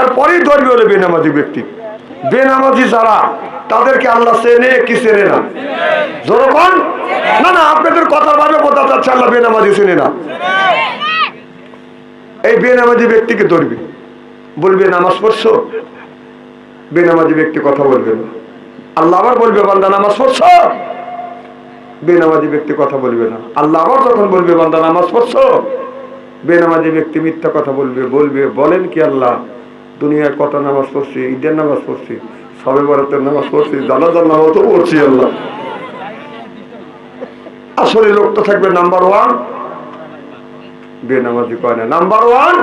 এরপরেই ধরবে হলো বেনামাজি ব্যক্তি। বেনামাজি যারা, তাদেরকে আল্লাহ চেনে কি চেনে না? যখন না না, আপনাদের কথা ভাবে বোঝা যাচ্ছে আল্লাহ বেনামাজি চেনে না। এই বেনামাজি ব্যক্তিকে ধরবে। বলবে, নামাজ পড়ছো? বেনামাজি ব্যক্তি কথা বলবে না। আল্লাহ আবার বলবে, বান্দা, নামাজ পড়ছো? বেনামাজি ব্যক্তি কথা বলবে না। আল্লাহ আবার যখন বলবে, বান্দা, নামাজ পড়ছো? বেনামাজি ব্যক্তি মিথ্যা কথা বলবে বলবে, বলেন কি আল্লাহ দুনিয়ার কত নামাজ পড়ছি, ঈদের নামাজ পড়ছি, সবে বরাতের নামাজ পড়ছি জানাজার নামাজ তো পড়ছি আল্লাহ। আসলে লোক তো থাকবে নাম্বার ওয়ান। বেনামাজি কয় না, নাম্বার ওয়ান।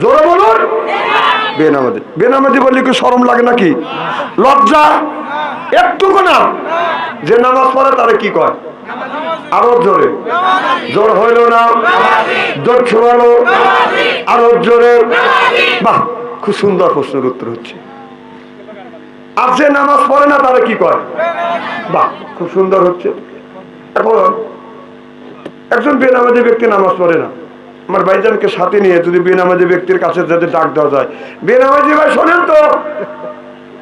জোরে বলুন। বেনামাজি বেনামাজি বললে কি শরম লাগে নাকি? লজ্জা? একটুকু না। যে নামাজ পড়ে তারা কি কয়? আরও জোরে। জোর হইল না। জোর ছোড়ালো। আরও জোরে। বাহ, খুব সুন্দর প্রশ্নের উত্তর হচ্ছে। আর যে নামাজ পড়ে না, তারা কি কয় বাহ, খুব সুন্দর হচ্ছে। এখন একজন বেনামাজি ব্যক্তি নামাজ পড়ে না। আমার ভাইজানকে সাথে নিয়ে যদি বেনামাজি ব্যক্তির কাছে যাতে ডাক দেওয়া যায়, বেনামাজি ভাই, শোনেন তো।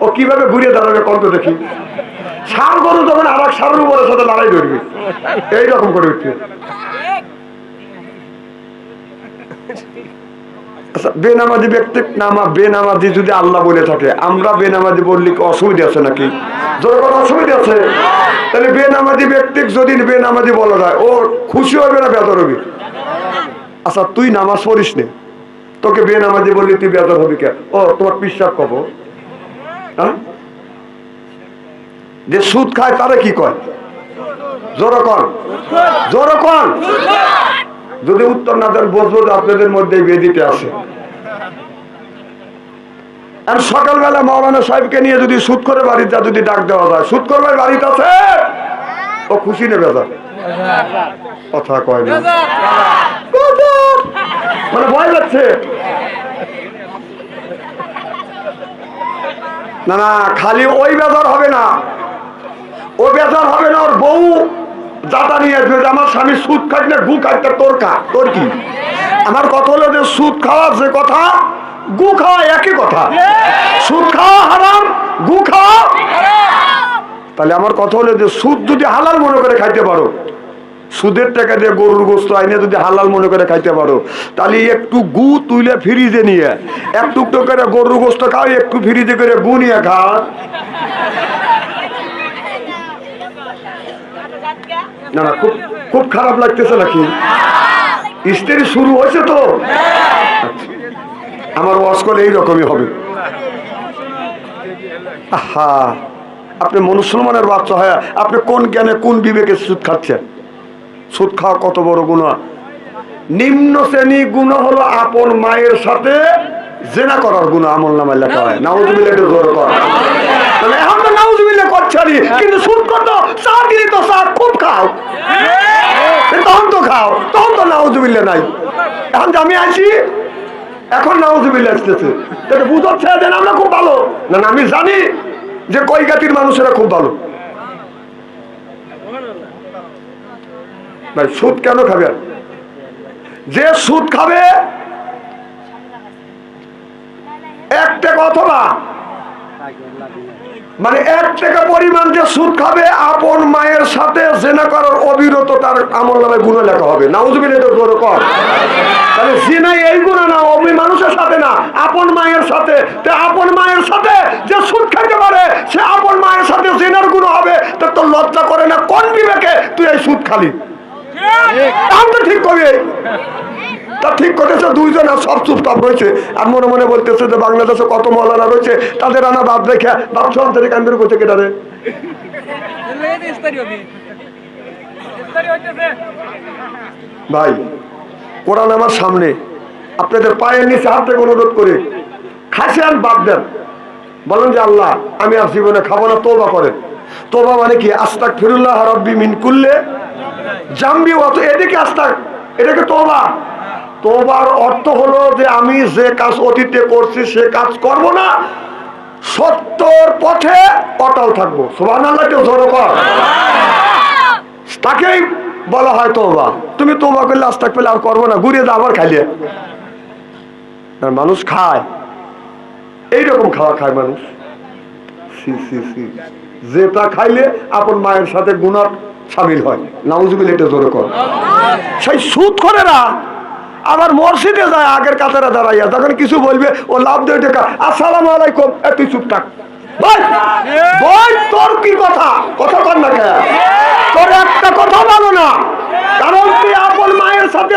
ও কীভাবে ঘুরিয়ে দাঁড়াবে কত দেখি। সার গরু যখন আর এক সারের উপরে সাথে লড়াই ধরবে এইরকম করে উঠবে আচ্ছা বেনামাজি ব্যক্তি নামা বেনামাজি যদি আল্লাহ বলে থাকে, আমরা বেনামাজি বললে অসুবিধা আছে নাকি? জোরে কথা অসুবিধা আছে, তাহলে বেনামাজি ব্যক্তি যদি বেনামাজি বলা যায়, ও খুশি হবে না বেদর হবে? আচ্ছা তুই নামাজ পড়িস নে। তোকে বেনামাজি বললি তুই বেদর হবি কে? ও, তোমার পিসাব কব হ্যাঁ? যে সুদ খায়, তারা কি কয়? জোরে কন। জোরে কন। যদি উত্তর না দেন বসবো যে আপনাদের মধ্যে বেদিতে আছে। আর সকালবেলা মৌলানা সাহেবকে নিয়ে যদি সুদ করে বাড়িতে যা যদি ডাক দেওয়া যায়, সুদ করবে বাড়িতে আছে? ও খুশি নেবে যা কথা কয় না। মানে ভয় লাগছে। না না, খালি ওই বেজার হবে না। ও বেজার হবে না, ওর বউ দাদা নিয়ে আসবে। আমার স্বামী সুদ খাই না গু খাইতে তোর খা তোর কি? আমার কথা হলো যে সুদ খাওয়া যে কথা, গু খাওয়া একই কথা। সুদ খাওয়া হারাম, গু খাওয়া তাহলে আমার কথা হলো যে সুদ যদি হালাল মনে করে খাইতে পারো, সুদের টাকা দিয়ে গরুর গোস্ত আইনে যদি হালাল মনে করে খাইতে পারো, তাহলে একটু গু তুলে ফ্রিজে নিয়ে একটু একটু করে গরুর গোস্ত খাও একটু ফ্রিজে করে গু নিয়ে খা। না না, খুব খুব খারাপ লাগতেছে নাকি? স্ত্রী শুরু হয়েছে তো? আচ্ছা। আমার ওয়াশ করলে এইরকমই হবে। আহা, আপনি মুসলমানের বাচ্চা হয়, আপনি কোন জ্ঞানে, কোন বিবেকে সুদ খাচ্ছেন? সুদ খাওয়া কত বড় গুণা নিম্ন শ্রেণি গুণ হলো আপন মায়ের সাথে জেনা করার গুণ আমল নামায় লেখা হয়। একটু জোরে এখন তো নাউজুবিল্লাহ করছে কিন্তু সুদ কত? চা দিলি তো চা খুব খাও। তখন তো খাও তখন তো নাউজুবিল্লাহ নাই। এখন আমি আছি এখন নাউজুবিল্লাহ আসতেছে। তাহলে বুঝাচ্ছে যে আমরা খুব ভালো। না না আমি জানি যে কই জাতির মানুষেরা খুব ভালো। ভাই সুদ কেন খাবে যে সুদ খাবে এক টাকা অথবা মানে এক টাকা পরিমাণ যে সুদ খাবে আপন মায়ের সাথে জেনা করার অবিরত তার আমল নামে গুণ লেখা হবে। নাউজুবিল কর। তাহলে জিনাই এই গুণ না অমি মানুষের সাথে না আপন মায়ের সাথে। তে আপন মায়ের সাথে যে সুদ খাইতে পারে সে আপন মায়ের সাথে জেনার গুণ হবে। তা তোর লজ্জা করে না কোন বিবেকে তুই এই সুদ খালি? আমি তো ঠিক কবি তা ঠিক করেছে, দুইজন আর সব চুপচাপ রয়েছে। আর মনে মনে বলতেছে যে বাংলাদেশে কত মৌলানা রয়েছে, তাদের আনা বাদ রেখে বাপসা অন্তরে কান্দের করছে কেটারে? ভাই, কোরআন আমার সামনে। আপনাদের পায়ের নিচে হাত থেকে অনুরোধ করে। খাসিয়ান বাদ দেন। বলেন যে আল্লাহ, আমি আর জীবনে খাব না তোবা করেন। তোবা মানে কি? আস্তাক ফিরুল্লাহ রব্বি মিন কুল্লে জাম্বি, অত এদিকে আস্তাক এটাকে তোবা তোবার অর্থ হলো যে আমি যে কাজ অতীতে করছি, সে কাজ করব না। সত্যর পথে অটল থাকব। কর। তাকেই বলা হয় তোবা তুমি তোবা করলে আস্তাক পেলে আর করব না, ঘুরিয়ে দাও আবার খাইলে। মানুষ খায়। এইরকম খাওয়া খায় মানুষ। যেটা খাইলে আপন মায়ের সাথে গুণার সামিল হয়। নাউজুবিল এটা জোরে কর। সেই সুদ করে না আবার মসজিদে যায় আগের কাতারে দাঁড়াইয়া, তখন কিছু বলবে, ও লাভ দেয় টাকা, আসসালামু আলাইকুম তুই চুপ থাক। তোর কি কথা? কারণ তুই আপন মায়ের সাথে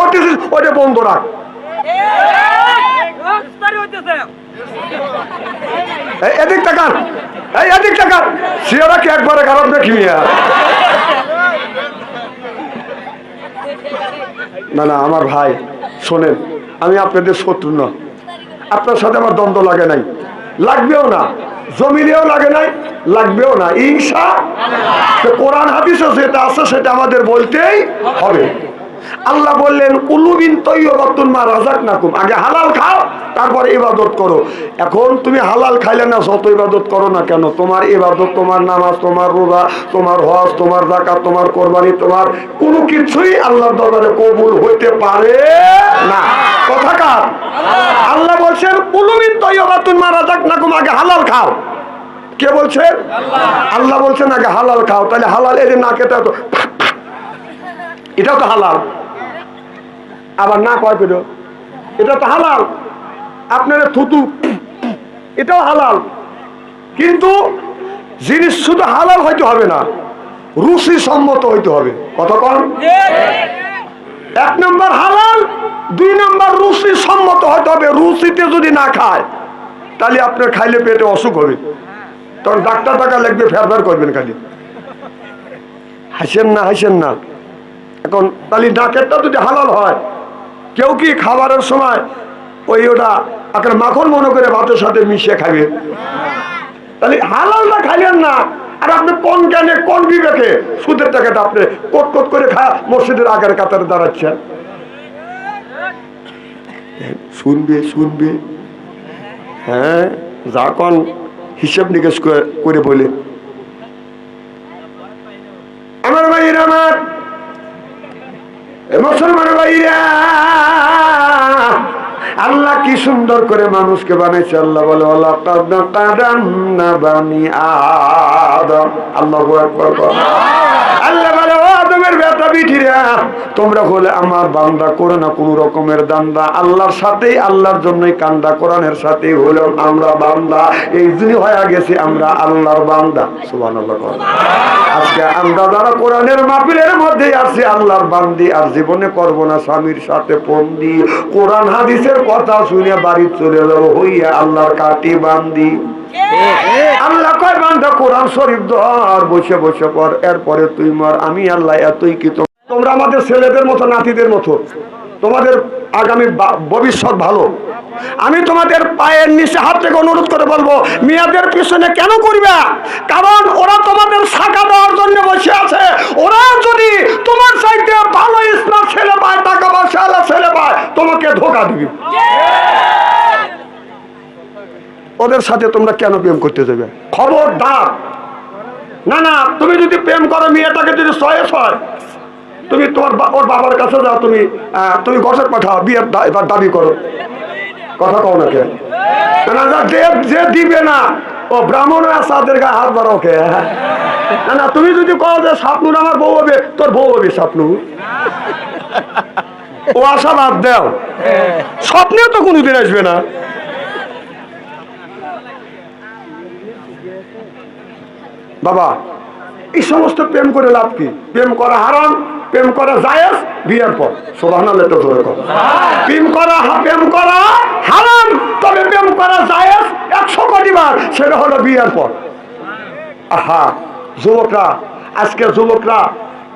করতেছিস ওটা বন্ধ এদিক এই এদিক সিয়ারা কি একবারে খারাপ দেখি না না, আমার ভাই, শোনেন, আমি আপনাদের শত্রু না। আপনার সাথে আমার দ্বন্দ্ব লাগে নাই। লাগবেও না। জমিনেও লাগে নাই, লাগবেও না। ইংসা কোরআন হাফিস যেটা আছে, সেটা আমাদের বলতেই হবে। আল্লাহ বললেন কুলুবিন তৈয়বাতুন মা রাজাক নাকুম আগে হালাল খাও তারপরে ইবাদত করো। এখন তুমি হালাল খাইলে না যত ইবাদত করো না কেন? তোমার ইবাদত তোমার নামাজ তোমার রোজা তোমার হজ তোমার জাকাত তোমার কোরবানি তোমার কোনো কিছুই আল্লাহর দরবারে কবুল হইতে পারে না। কথা কার? আল্লাহ বলছেন কুলুবিন তৈয়বাতুন মা রাজাক নাকুম আগে হালাল খাও। কে বলছেন আল্লাহ। বলছেন আগে হালাল খাও তাহলে হালাল এই যে নাকেটা তো। এটাও তো হালাল। আবার না কয় পেল? এটা তো হালাল। আপনারা থুতু। এটাও হালাল। কিন্তু জিনিস শুধু হালাল হইতে হবে না রুশি সম্মত হইতে হবে। কতক্ষণ এক নম্বর হালাল, দুই নম্বর রুশি সম্মত হইতে হবে। রুচিতে যদি না খায়, তাহলে আপনার খাইলে পেটে অসুখ হবে। তখন ডাক্তার টাকা লাগবে ফের ফের করবেন খালি। হাসেন না হাসেন না। এখন তাহলে ডাকেরটা যদি হালাল হয়, কেউ কি খাবারের সময় ওই ওটা আপনার মাখন মনে করে ভাতের সাথে মিশিয়ে খাবে? তাহলে হালালটা খাইলেন না। আর আপনি কোন জ্ঞানে, কোন বিবেকে সুদের টাকাটা আপনি কোট কোট করে খা, মসজিদের আগের কাতারে দাঁড়াচ্ছেন? শুনবে শুনবে। হ্যাঁ যা কোন, হিসেব নিকেশ করে- বলে। আমার ভাইয়ের আমার মুসলমান ভাইরা আল্লাহ কি সুন্দর করে মানুষকে বানাইছে আল্লাহ বলে আল্লাহ আল্লাহ বল। তোমরা হলে আমার বান্দা, করে না কোন রকমের দান্দা। আল্লাহর সাথেই, আল্লাহর জন্যই কান্দা, কোরআনের সাথেই হলো আমরা বান্দা। এই জন্য হয়ে গেছে আমরা আল্লাহর বান্দা। কর। আজকে আমরা যারা কোরআনের মাহফিলের মধ্যে আছি, আল্লাহর বান্দি, আর জীবনে করব না স্বামীর সাথে বন্দি। কোরআন, হাদিসের কথা শুনে বাড়ি চলে যাব, হইয়া আল্লাহর কাটি বান্দি। আল্লাহ কয় বান্ধা কোরআন শরীফ ধর, বসে বসে পর এরপরে তুই মর, আমি আল্লাহ এতই কি তোমরা আমাদের ছেলেদের মতো, নাতিদের মতো, তোমাদের আগামী ভবিষ্যৎ ভালো। আমি তোমাদের পায়ের নিচে হাত থেকে অনুরোধ করে বলব, মেয়েদের পিছনে কেন করবে কারণ ওরা তোমাদের শাখা দেওয়ার জন্য বসে আছে। ওরা যদি তোমার চাইতে ভালো ইসলাম ছেলে পায়, টাকা পয়সা ছেলে পায়, তোমাকে ধোকা দিবে। ওদের সাথে তোমরা কেন প্রেম করতে যাবে? খবরদার। না না, তুমি যদি প্রেম করো, মেয়েটাকে যদি ছয়ে ছয় তুমি তোমার ওর বাবার কাছে যাও, তুমি তুমি গসত পাঠাও বিয়ের দাবি করো। কথা কও না যে দিবে না, ও ব্রাহ্মণ আসাদের গায়ে হাত বাড়াও কে? না তুমি যদি কও যে স্বপ্নুর আমার বউ হবে, তোর বউ হবে স্বপ্নু। ও আশা বাদ দেও। স্বপ্নেও তো কোনোদিন আসবে না। বাবা এই সমস্ত প্রেম করে লাভ কি? প্রেম করা হারাম প্রেম করা জায়েজ বিয়ের পর। সোভান তো ধরে কর। প্রেম করা প্রেম করা হারাম তবে প্রেম করা জায়েজ একশো কোটি বার সেটা হলো বিয়ের পর। আহা যুবকরা আজকে যুবকরা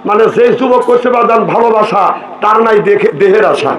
মানে যে যুবক করছে বাদান ভালোবাসা তার নাই দেখে দেহের আশা।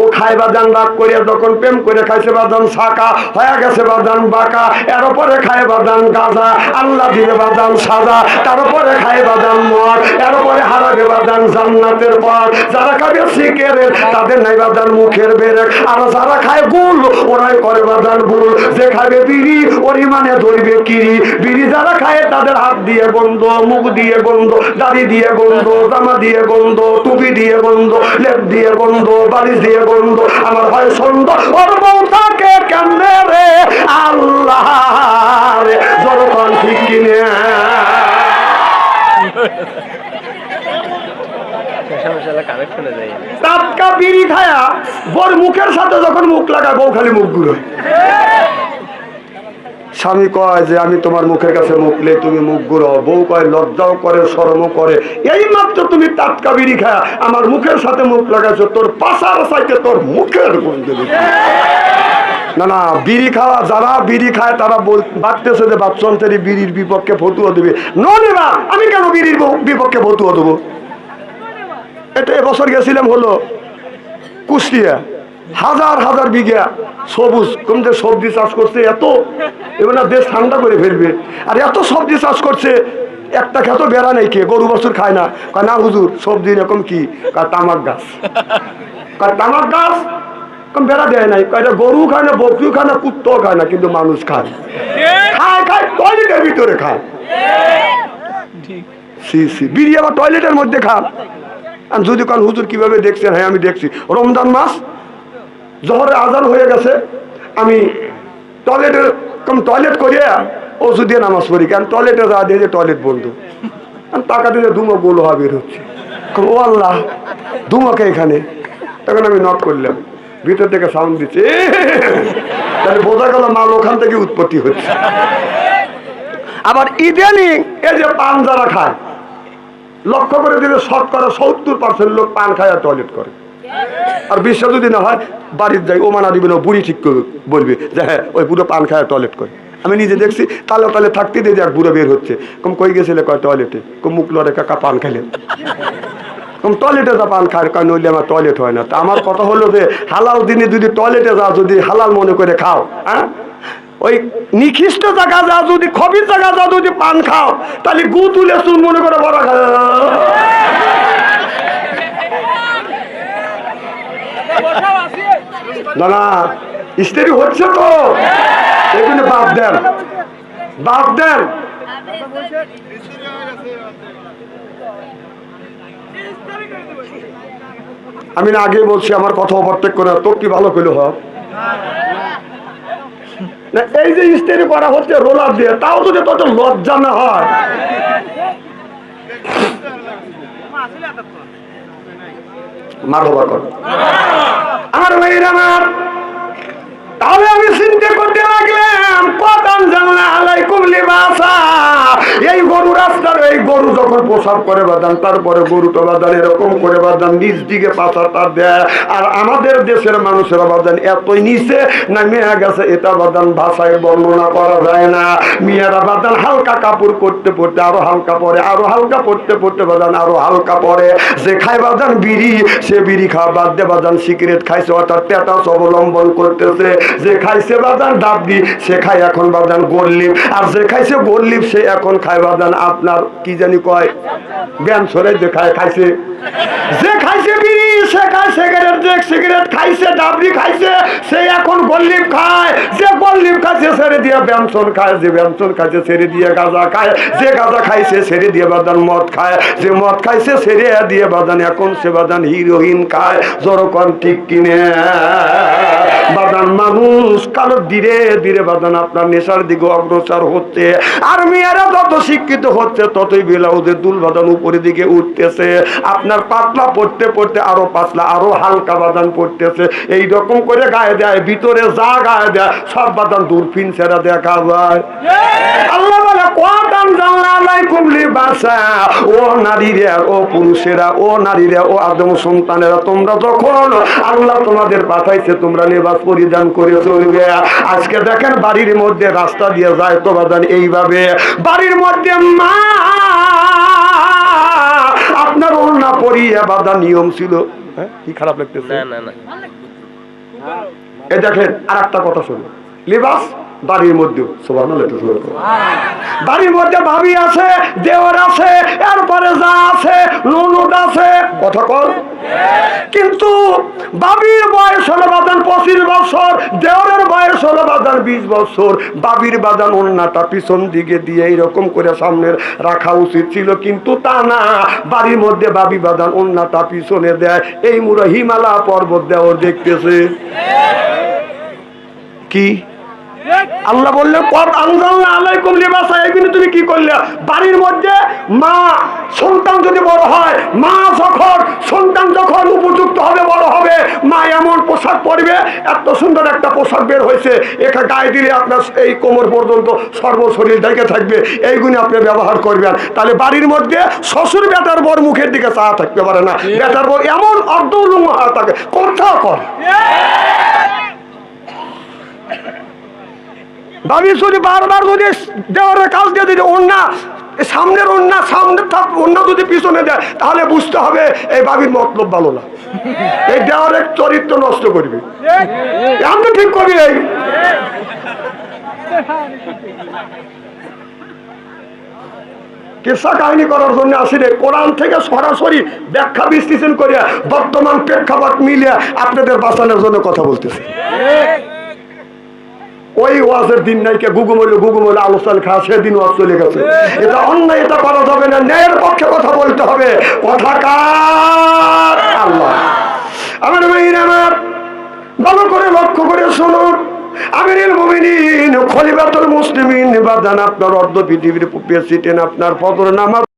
ও খাই বাজান রাগ করে যখন প্রেম করে খাইছে বাজান শাকা, হয়ে গেছে বাজান বাঁকা, এর উপরে খায় বাজান গাজা, আল্লাহ দিবে বাজান সাজা, তার উপরে খায় বাজান মদ, এর উপরে হারাবে বাজান জান্নাতের পর যারা খাবে সিকেরের তাদের নাই বাজান মুখের বেড়ে আর যারা খায় গুল, ওরাই করে বাজান গুল যে খাবে বিড়ি ওরই মানে ধরবে কিরি। বিড়ি যারা খায়, তাদের হাত দিয়ে গন্ধ, মুখ দিয়ে গন্ধ, দাড়ি দিয়ে গন্ধ, জামা দিয়ে গন্ধ, টুপি দিয়ে গন্ধ, লেপ দিয়ে গন্ধ, বালিশ দিয়ে গন্ধ আমার হয় সুন্দর ওর বউ কেমনে রে? আল্লাহ রে, জনগণ ঠিক কিনে। তাৎকা বিড়ি খায়া বর মুখের সাথে যখন মুখ লাগায়, বউ খালি মুখ ঘুরোয়। স্বামী কয় যে, আমি তোমার মুখের কাছে মুখলে তুমি মুখ ঘুরো বউ কয়, লজ্জাও করে, শরমও করে। এই মাত্র তুমি টাটকা বিড়ি খায়া আমার মুখের সাথে মুখ লাগাইছো, তোর পাশার সাইতে তোর মুখের গন্ধ না না, বিড়ি খাওয়া, যারা বিড়ি খায়, তারা ভাবতেছে যে বাচ্চন্তের বিড়ির বিপক্ষে ফতুয়া দেবে। নয় না আমি কেন বিড়ির বিপক্ষে ফতুয়া দেবো? এটা এবছর গেছিলাম হলো কুষ্টিয়া। হাজার হাজার বিঘা সবুজ। কম যে সবজি চাষ করছে এত, এবার না দেশ ঠান্ডা করে ফেলবে। আর এত সবজি চাষ করছে, একটা খেতো বেড়া নেই কে, গরু বছর খায় না। কয়, না হুজুর, সবজি এরকম কি? কার তামাক গাছ। কার তামাক গাছ? কম বেড়া দেয় নাই। কয়, এটা গরু খায় না, বকরিও খায় না, কুত্তাও খায় না, কিন্তু মানুষ খায়। খায় খায়, টয়লেটের ভিতরে খায়। সি সি, বিড়ি টয়লেটের মধ্যে খান আর যদি কাল হুজুর, কীভাবে দেখছেন? হ্যাঁ আমি দেখছি। রমজান মাস জহরে আজান হয়ে গেছে, আমি টয়লেটের কম টয়লেট করিয়া ওষুধ দিয়ে নামাজ পড়ি, কারণ টয়লেটে যা দিয়ে যে টয়লেট বন্ধ। টাকা দিলে দুমো গোল হওয়া বের হচ্ছে। ও আল্লাহ দুমোকে এখানে? তখন আমি নক করলাম। ভিতর থেকে সাউন্ড দিচ্ছে তাহলে বোঝা গেল মাল ওখান থেকে উৎপত্তি হচ্ছে। আবার ইদানিং এই যে পান যারা খায়, লক্ষ্য করে দিলে শতকরা সত্তর পার্সেন্ট লোক পান খায় আর টয়লেট করে। আর বিশ্বাস যদি না হয়, বাড়ির যাই, ও মানা দিবে না বুড়ি ঠিক বলবে যে হ্যাঁ ওই বুড়ো পান খায় টয়লেট করে। আমি নিজে দেখছি, তালে তালে থাকতে দিয়ে এক বুড়ো বের হচ্ছে। কম কই গেছিলে কয় টয়লেটে কম মুখ লড়ে কাকা পান খাইলেন। কম টয়লেটে যা পান খায়, কয় নইলে আমার টয়লেট হয় না। তা আমার কথা হলো যে, হালাল দিনে যদি টয়লেটে যা, যদি হালাল মনে করে খাও হ্যাঁ? ওই নিখিষ্ট জায়গা যা, যদি খবির জায়গা যা, যদি পান খাও, তাহলে গু তুলে চুন মনে করে বড় খা না স্ত্রী হচ্ছে তো। এগুলো বাদ দেন। বাদ দেন। আমি না আগে বলছি, আমার কথা অবর্তেক করে, তোর কি ভালো করলে না, এই যে স্ত্রী করা হচ্ছে, রোলার দিয়ে, তাও যদি তত লজ্জা না হয়। এই গরু রাস্তার এই গরু যখন প্রসাব করে তারপরে গরুটা এরকম করে বাদান নিচ দিকে তার দেয়। আর আমাদের দেশের মানুষেরা বাদান এতই নিচে, না গেছে, এটা বাদান ভাষায় বর্ণনা করা যায় না। মেয়েরা বাদান হালকা কাপড় করতে পড়তে আরও হালকা পরে আরও হালকা পড়তে পড়তে বাজান আরও হালকা পরে যে খায় বাদান বিড়ি, সে বিড়ি খাওয়া বাদ দিয়ে বাদান সিগারেট খাইছে, অর্থাৎ তেতাস অবলম্বন করতেছে। যে খাইছে বাদান ডাবলি সে খায় এখন বাদান গোল্লিপ আর যে খাইছে গোল্লিপ সে এখন খায় বাদান আপনার কি জানি কয়? জ্ঞান সরে যে খায়, খাইছে। যে খাইছে বিড়ি, সে খায় সিগারেট, যে সিগারেট খাইছে ডাবলি খাইছে, সে এখন গোল্লিপ খায়। যে গোল্লিপ খাইছে ছেড়ে দিয়ে ব্যঞ্জন খায়, যে ব্যঞ্জন খাইছে ছেড়ে দিয়ে গাঁজা খায়। যে গাঁজা খাইছে ছেড়ে দিয়ে বাদান মদ খায়। যে মদ খাইছে ছেড়ে দিয়ে বাদান, এখন সে বাদান হিরোইন খায়। জরকন ঠিক কিনে। বাদান মানুষ কালো ধীরে ধীরে বাদান আপনার নেশার দিকে অগ্রসর হচ্ছে। আর মেয়েরা যত শিক্ষিত হচ্ছে, ততই ব্লাউজের দুল বাদান উপরের দিকে উঠতেছে। আপনার পাতলা পড়তে পড়তে আরও পাতলা, আরও হালকা বাদান পড়তেছে। এই রকম করে গায়ে দেয়, ভিতরে যা গায়ে দেয়, সব বাদান দূরফিন সেরা দেখা যায়। আল্লাহ বলে কোয়াদান ও নারীরা ও পুরুষেরা ও নারীরা ও আদম সন্তানেরা তোমরা যখন আল্লাহ তোমাদের পাঠাইছে তোমরা লেবাস পরিধান করে চলবে। আজকে দেখেন বাড়ির মধ্যে রাস্তা দিয়ে যায় তো বাদান এইভাবে। বাড়ির মধ্যে মা আপনার ওড়না পরিয়ে বাদা নিয়ম ছিল। হ্যাঁ কি খারাপ লাগতেছে? না না না। এ দেখেন আর একটা কথা শুনুন লিবাস বাড়ির মধ্যে বাড়ির মধ্যে ভাবি আছে, দেওয়ার আছে, এরপরে যা আছে আছে, কথা কিন্তু বাবির বয়স হলো বাদান পঁচিশ বছর দেওয়ারের বয়স হলো বাদান বিশ বছর। বাবির বাদান অন্যটা পিছন দিকে দিয়ে এইরকম করে সামনের রাখা উচিত ছিল, কিন্তু তা না। বাড়ির মধ্যে বাবি বাদান অন্যটা পিছনে দেয়। এই মুড়ো হিমালয় পর্বত দেওয়ার দেখতেছে। কি? আল্লাহ বললেন কত আনজালনা আলাইকুম লিবাসা। এইগুলো তুমি কি করলে? বাড়ির মধ্যে মা সন্তান যদি বড় হয় মা যখন সন্তান যখন উপযুক্ত হবে বড় হবে মা এমন পোশাক পরবে এত সুন্দর একটা পোশাক বের হয়েছে এখানে গায়ে দিলে আপনার এই কোমর পর্যন্ত সর্বশরীর ঢেকে থাকবে এইগুলি আপনি ব্যবহার করবেন। তাহলে বাড়ির মধ্যে শ্বশুর বেটার বর মুখের দিকে চা থাকতে পারে না। বেটার বর এমন অর্ধ উলঙ্গ হয়ে থাকে কথা কর। ভাবি যদি বারবার যদি দেওয়ারের কাজ দিয়ে দিতে অন্যা সামনের অন্যা, সামনের অন্য যদি পিছনে দেয়, তাহলে বুঝতে হবে এই বাবির মতলব ভালো না। এই দেওয়ারের চরিত্র নষ্ট করবে। আমি ঠিক করবি এই। কিসা কাহিনী করার জন্য আসিনি কোরআন থেকে সরাসরি ব্যাখ্যা বিশ্লেষণ করিয়া বর্তমান প্রেক্ষাপট মিলিয়ে আপনাদের বাঁচানোর জন্য কথা বলতেছে। ওই ওয়াজের দিন নাই কে গুগুম হইল গুগুম হইল আলোচনা খা, সেদিন ওয়াজ চলে গেছে। এটা অন্যায়, এটা করা যাবে না। ন্যায়ের পক্ষে কথা বলতে হবে। কথা কার? আল্লাহ। আমার মেয়ের, আমার ভালো করে লক্ষ্য করে শুনুন। আমিরুল মুমিনিন, খলিফাতুল মুসলিমিন, বাদান আপনার অর্ধ পৃথিবীর প্রেসিডেন্ট আপনার ফজর নামাজ।